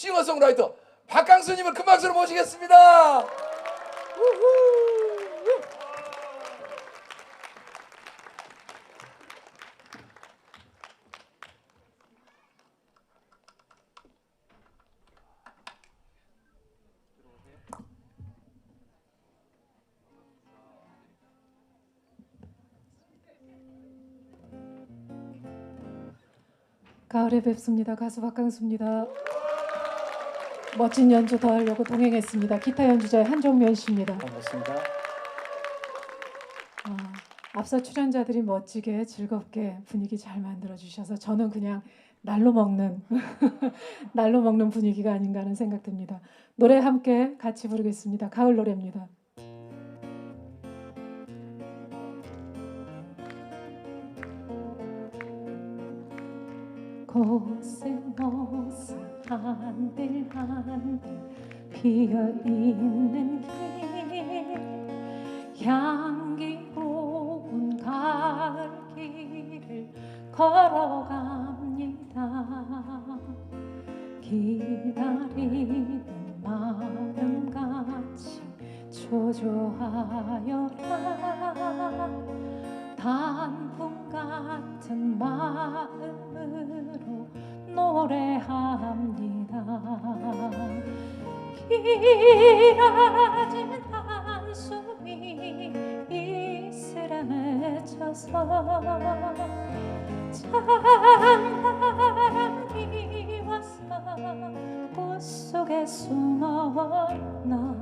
싱어송라이터 박강수님을 큰 박수로 모시겠습니다. 우후. 가을에 뵙습니다. 가수 박강수입니다. 멋진 연주 더 하려고 동행했습니다. 기타 연주자의 한종면 씨입니다. 반갑습니다. 아, 앞서 출연자들이 멋지게 즐겁게 분위기 잘 만들어 주셔서 저는 그냥 날로 먹는 날로 먹는 분위기가 아닌가 하는 생각 듭니다. 노래 함께 같이 부르겠습니다. 가을 노래입니다. 고슴고슴 한들 한들 피어있는 길. 향기로운 가을 길을 걸어갑니다. 기다리는 마음같이 초조하여라. 단풍 같은 마음으로 노래합니다. 길어진 한숨이 이슬에 맺혀서 찬바람이 와서 꽃 속에 숨어나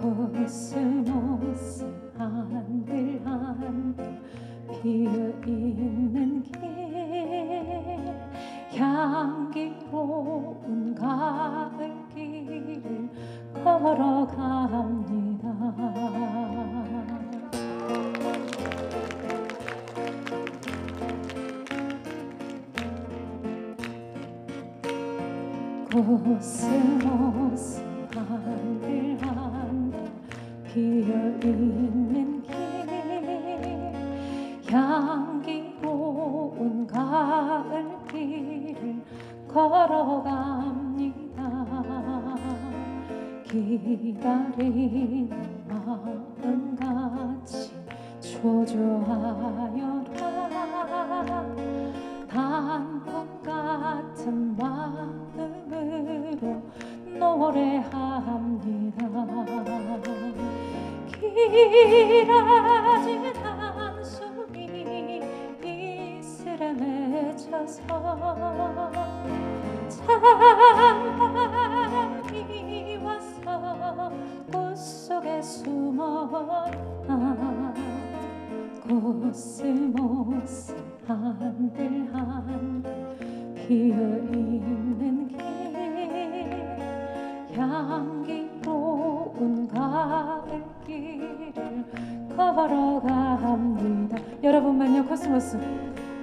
고스모스 한들 한들 피어있는 길 향기로운 가을 길을 걸어갑니다. 고스모스 한들 한들 피어있는 걸어갑니다. 기다리는 마음같이 초조하여라. 단풍 같은 마음으로 노래합니다. 길어진 맺혀서 찬바람이 와서 꽃 속에 숨어나 고스모스 한들 한들 피어있는 길 향기로운 가을 길을 걸어갑니다 여러분만요 코스모스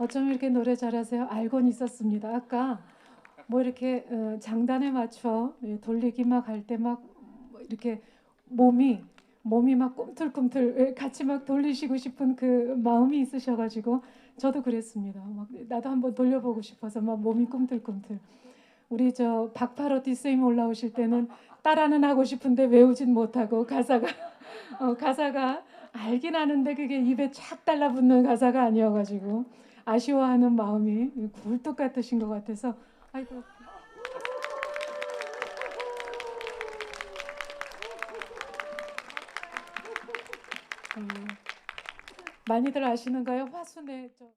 어쩜 이렇게 노래 잘하세요? 알고는 있었습니다. 아까 뭐 이렇게 어, 장단에 맞춰 예, 돌리기 막 할 때 막 이렇게 몸이 몸이 막 꿈틀꿈틀 예, 같이 막 돌리시고 싶은 그 마음이 있으셔가지고 저도 그랬습니다. 막 나도 한번 돌려보고 싶어서 막 몸이 꿈틀꿈틀. 우리 저 박파로 디스임 올라오실 때는 따라는 하고 싶은데 외우진 못하고 가사가 어, 가사가 알긴 아는데 그게 입에 착 달라붙는 가사가 아니어가지고 아쉬워하는 마음이 굴뚝 같으신 것 같아서 아이고 음, 많이들 아시는가요? 화순의 저